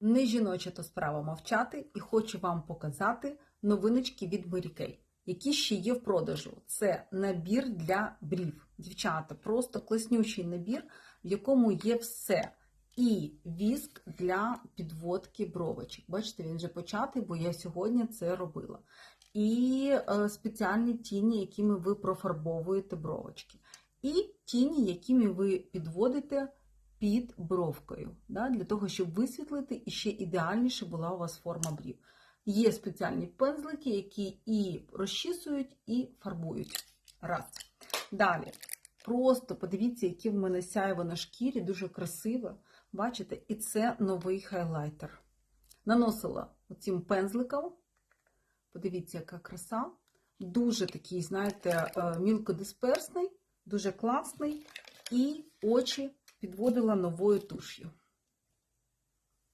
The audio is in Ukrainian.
Не жіноча то справа мовчати, і хочу вам показати новиночки від Mary Kay, які ще є в продажу. Це набір для брів. Дівчата, просто класнючий набір, в якому є все. І віск для підводки бровочок. Бачите, він вже початий, бо я сьогодні це робила. І е, спеціальні тіні, якими ви профарбовуєте бровочки. І тіні, якими ви підводите під бровкою, да, для того, щоб висвітлити і ще ідеальніше була у вас форма брів. Є спеціальні пензлики, які і розчісують, і фарбують. Раз. Далі. Просто подивіться, яке в мене сяйво на шкірі, дуже красиве. Бачите? І це новий хайлайтер. Наносила цим пензликом. Подивіться, яка краса. Дуже такий, знаєте, е, мілкодисперсний, дуже класний. І очі підводила новою туш'ю.